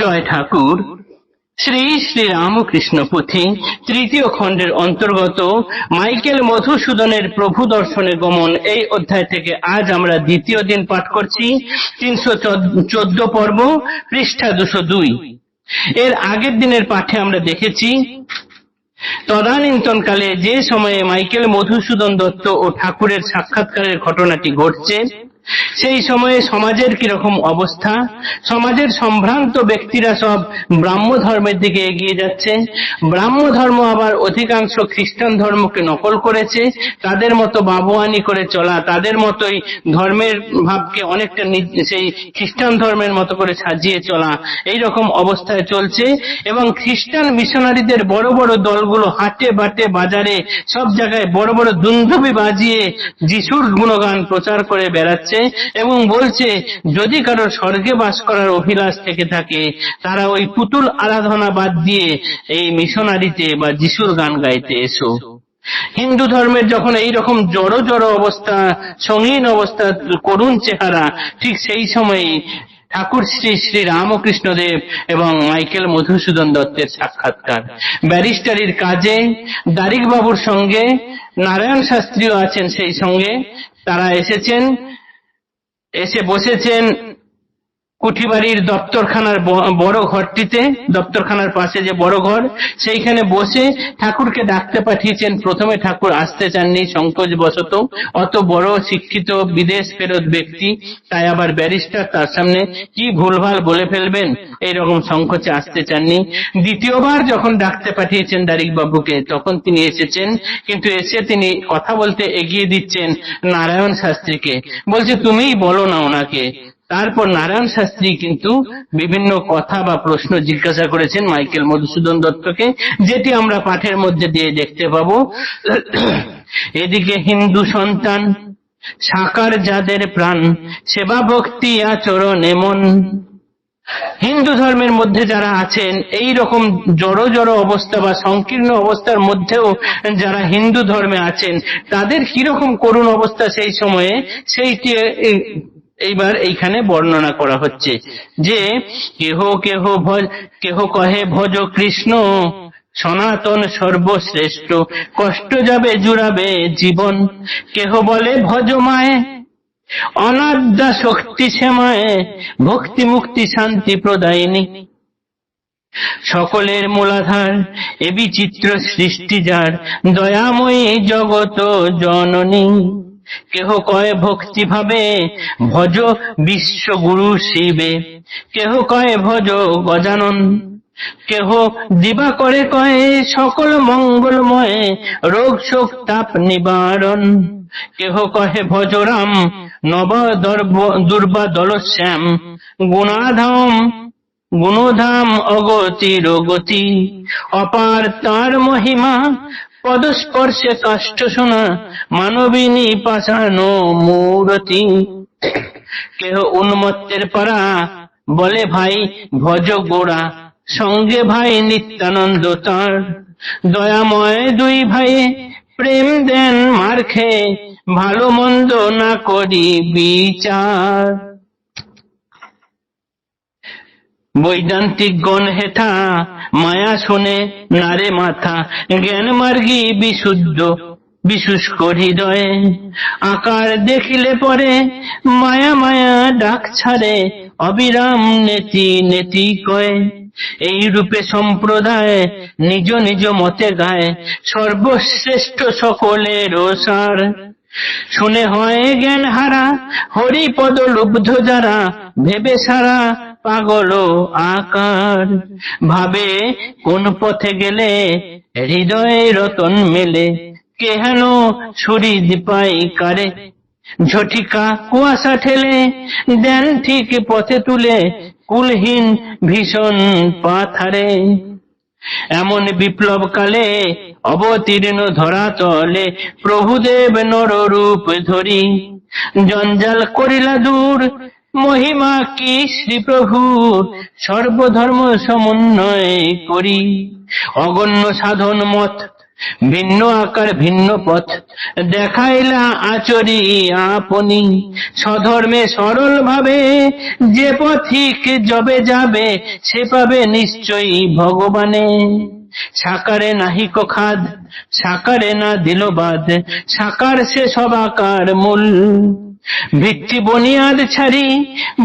জয় ঠাকুর। শ্রী শ্রী রামকৃষ্ণ পুঁথি তৃতীয় খণ্ডের অন্তর্গত মাইকেল মধুসূদনের প্রভু দর্শনে গমন। এই অধ্যায় থেকে আজ আমরা দ্বিতীয় দিন পাঠ করছি, তিনশো চোদ্দ পর্ব, পৃষ্ঠা দুশো দুই। এর আগের দিনের পাঠে আমরা দেখেছি, তদানীন্তনকালে যে সময়ে মাইকেল মধুসূদন দত্ত ও ঠাকুরের সাক্ষাৎকারের ঘটনাটি ঘটছে সেই সময়ে সমাজের কীরকম অবস্থা? সমাজের সম্ভ্রান্ত ব্যক্তিরা সব ব্রাহ্ম ধর্মের দিকে এগিয়ে যাচ্ছে। ব্রাহ্ম ধর্ম আবার অধিকাংশ খ্রিস্টান ধর্মকে নকল করেছে। তাদের মতো বাবুয়ানি করে চলা, তাদের মতোই ধর্মের ভাবকে অনেকটা সেই খ্রিস্টান ধর্মের মতো করে সাজিয়ে চলা এই রকম অবস্থায় চলছে। এবং খ্রিস্টান মিশনারিদের বড় বড় দলগুলো হাটে বাটে বাজারে সব জায়গায় বড় বড় দুন্দুবি বাজিয়ে যিশুর গুণগান প্রচার করে বেড়াচ্ছে। এবং বলছে, যদি কারও স্বর্গে বাস করার অভিলাষ থেকে থাকে, তারা ওই পুতুল আরাধনা বাদ দিয়ে এই মিশনারিতে বা যিশুর গান গাইতে এসো। হিন্দু ধর্মের যখন এই রকম জড়ো জড়ো অবস্থা, সঙ্গীন অবস্থা, করুণ চেহারা, ঠিক সেই সময় ঠাকুর শ্রী শ্রী রামকৃষ্ণ দেব এবং মাইকেল মধুসূদন দত্তের সাক্ষাৎকার। ব্যারিস্টারির কাজে দারিক বাবুর সঙ্গে, নারায়ণ শাস্ত্রীও আছেন সেই সঙ্গে, তারা এসেছেন। এসে বসেছেন কুঠিবাড়ির দপ্তরখানার বড় ঘরটিতে, দপ্তরখানার পাশে যে বড় ঘর, সেইখানে বসে ঠাকুরকে ডাকতে পাঠিয়েছেন। প্রথমে ঠাকুর আসতে চাননি সংকোচ বশত অত বড় শিক্ষিত বিদেশ ফেরত ব্যক্তি, তাই আবার ব্যারিস্টার তার সামনে, কি ভুলভাল বলে ফেলবেন? এইরকম সংকোচে আসতে চাননি। দ্বিতীয়বার যখন ডাকতে পাঠিয়েছেন দারিক বাবুকে তখন তিনি এসেছেন। কিন্তু এসে তিনি কথা বলতে এগিয়ে দিচ্ছেন নারায়ণ শাস্ত্রীকে। বলছে, তুমিই বলো না ওনাকে। তারপর নারায়ণ শাস্ত্রী কিন্তু বিভিন্ন কথা বা প্রশ্ন জিজ্ঞাসা করেছেন মাইকেল মধুসূদন দত্তকে, যেটি আমরা পাঠের মধ্যে দিয়ে দেখতে পাব। এদিকে হিন্দু সন্তান, সাকার যাদের প্রাণ, সেবা ভক্তি আচরণ এমন হিন্দু ধর্মের মধ্যে যারা আছেন, এই রকম জড়ো জড়ো অবস্থা বা সংকীর্ণ অবস্থার মধ্যেও যারা হিন্দু ধর্মে আছেন, তাদের কীরকম করুণ অবস্থা সেই সময়ে, সেইটি এইবার এইখানে বর্ণনা করা হচ্ছে যে কেহ কেহ ভজ, কেহ কহে ভজ কৃষ্ণ, সনাতন সর্বশ্রেষ্ঠ, কষ্ট যাবে জুড়াবে জীবন, কেহ বলে ভজ মায়, অনাদ্যা শক্তি সেমায় ভক্তি মুক্তি শান্তি প্রদায়িনী। সকলের মূলাধার, এ বিচিত্র সৃষ্টি যার, দয়াময়ী জগত জননী। কেহ কয় ভক্তি ভাবে, ভজ বিশ্বগুরু শিবে। কেহ কয় ভজ গজানন, কেহ দিবা করে কয় সকল মঙ্গলময়, রোগ শোক তাপ নিবারণ। কেহ কহে ভজরাম নব দর্ব- দল শ্যাম। গুণাধাম, গুণধাম অগতির গতি অপার তার মহিমা পদস্পর্শে কাষ্ঠ শোনা, মানবিনী পাশানো মূরতি। কেহ উন্মত্তের পারা বলে ভাই ভজ গোড়া, সঙ্গে ভাই নিত্যানন্দ তার। দয়াময় দুই ভাই প্রেম দেন মার খেয়ে, ভালো মন্দ না করি বিচার। বৈদান্তিক গণ হেথা, মায়া শোনে নারে মাথা, জ্ঞান মার্গী বিশুদ্ধ, বিশুষ্ক হৃদয়ে। আকার দেখিলে পরে মায়া মায়া ডাক ছাড়ে, অবিরাম নেতি নেতি কয়। এই রূপে সম্প্রদায় নিজ নিজ মতে গায়, সর্বশ্রেষ্ঠ সকলের সার। শুনে হয় জ্ঞান হারা হরিপদ লুব্ধ যারা, ভেবে সারা পাগল আকার। ভাবে কোন পথে গেলে হৃদয়ে রতন মেলে। কেহেন ছুরি দিপাই কারে ঝটিকা কুয়াশা ঠেলে, দেন ঠিক পথে তুলে কুলহীন ভীষণ পাথারে। এমন বিপ্লব কালে অবতীর্ণ ধরা চলে, প্রভুদেব নররূপ ধরি। জঞ্জাল করিলা দূর মহিমা কি শ্রী প্রভুর সর্বধর্ম সমন্বয় করি। অগণ্য সাধন মত, ভিন্ন আকার, ভিন্ন পথ, দেখাইলা আচরি আপনি। সধর্মে সরল ভাবে যে পথিক জবে যাবে, সে পাবে নিশ্চয়ই ভগবানে। সাকারে নাহিক খাদ সাকারে না দিল বাদ, সাকার সে সব আকার মূল। ভিত্তি বনিয়াদ ছাড়ি,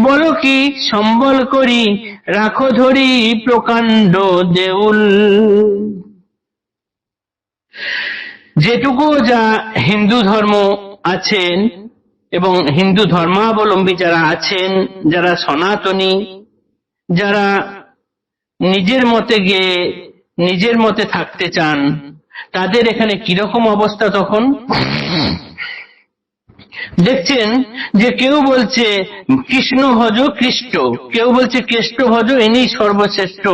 বলো কি সম্বল করি, রাখো ধরি প্রকাণ্ড দেউল। যেটুকু যা হিন্দু ধর্ম আছেন এবং হিন্দু ধর্মাবলম্বী যারা আছেন, যারা সনাতনী, যারা নিজের মতে গিয়ে নিজের মতে থাকতে চান, তাদের এখানে কীরকম অবস্থা তখন? দেখছেন যে কেউ বলছে, কৃষ্ণ ভজ কৃষ্ট। কেউ বলছে, কৃষ্ট ভজ ইনি সর্বশ্রেষ্ঠ।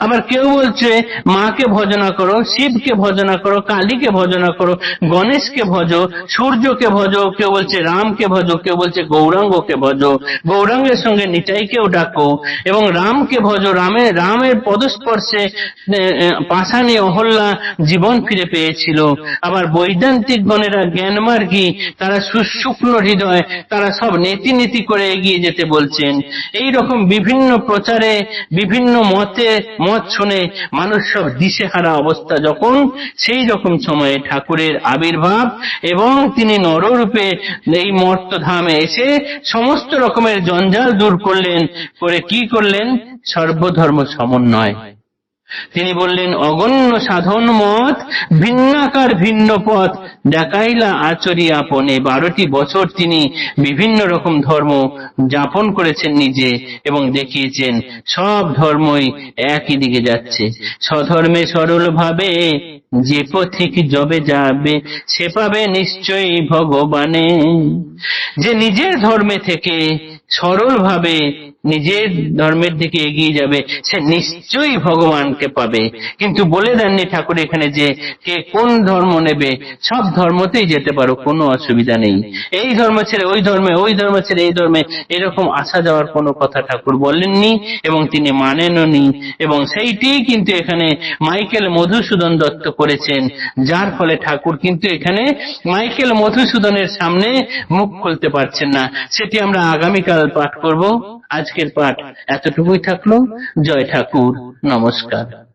আবার কেউ বলছে, মাকে ভজনা করো, শিবকে ভজনা করো, কালীকে ভজনা করো, গণেশকে ভজ, সূর্যকে ভজ। কেউ বলছে, রামকে ভজ। কেউ বলছে, গৌরাঙ্গকে ভজ। গৌরাঙ্গের সঙ্গে নিতাইকেও ডাকো এবং রামকে ভজ। রামের রামের পদস্পর্শে পাষাণী অহল্যা জীবন ফিরে পেয়েছিল। আবার বৈদান্তিক গণেরা জ্ঞানমার্গী, তারা সুশুক্ল হৃদয় তারা সব নীতি নীতি করে এগিয়ে যেতে বলছেন। এই রকম বিভিন্ন প্রচারে, বিভিন্ন মতে, মত শুনে মানুষ সব দিশেহারা অবস্থা যখন, সেই রকম সময়ে ঠাকুরের আবির্ভাব এবং তিনি নররূপে এই মর্তধামে এসে সমস্ত রকমের জঞ্জাল দূর করলেন, করে কি করলেন? সর্বধর্ম সমন্বয়। তিনি বললেন, অগণ্য সাধন মত, ভিন্নাকার ভিন্ন পথ, দেখাইলা আচরি আপনে। বারোটি বছর তিনি বিভিন্ন রকম ধর্ম যাপন করেছেন নিজে এবং দেখিয়েছেন। সব ধর্মই একই দিকে যাচ্ছে। স্বধর্মে সরল ভাবে যে পথিক জবে যাবে, সে পাবে নিশ্চয়ই ভগবানে। যে নিজের ধর্মে থেকে সরল ভাবে নিজের ধর্মের দিকে এগিয়ে যাবে, সে নিশ্চয়ই ভগবানকে পাবে। কিন্তু বলে দেননি ঠাকুর এখানে যে কে কোন ধর্ম নেবে, সব ধর্মতেই যেতে পারো, কোনো অসুবিধা নেই। এই ধর্ম ছেড়ে ওই ধর্মে, ওই ধর্ম ছেড়ে এই ধর্মে, এরকম আসা যাওয়ার কোনো কথা ঠাকুর বলেননি এবং তিনি মানেননি। এবং সেইটি কিন্তু এখানে মাইকেল মধুসূদন দত্ত করেছেন, যার ফলে ঠাকুর কিন্তু এখানে মাইকেল মধুসূদনের সামনে মুখ খুলতে পারছেন না। সেটি আমরা আগামীকাল পাঠ করব। আজকের পাঠ এতটুকুই থাকল। জয় ঠাকুর। নমস্কার।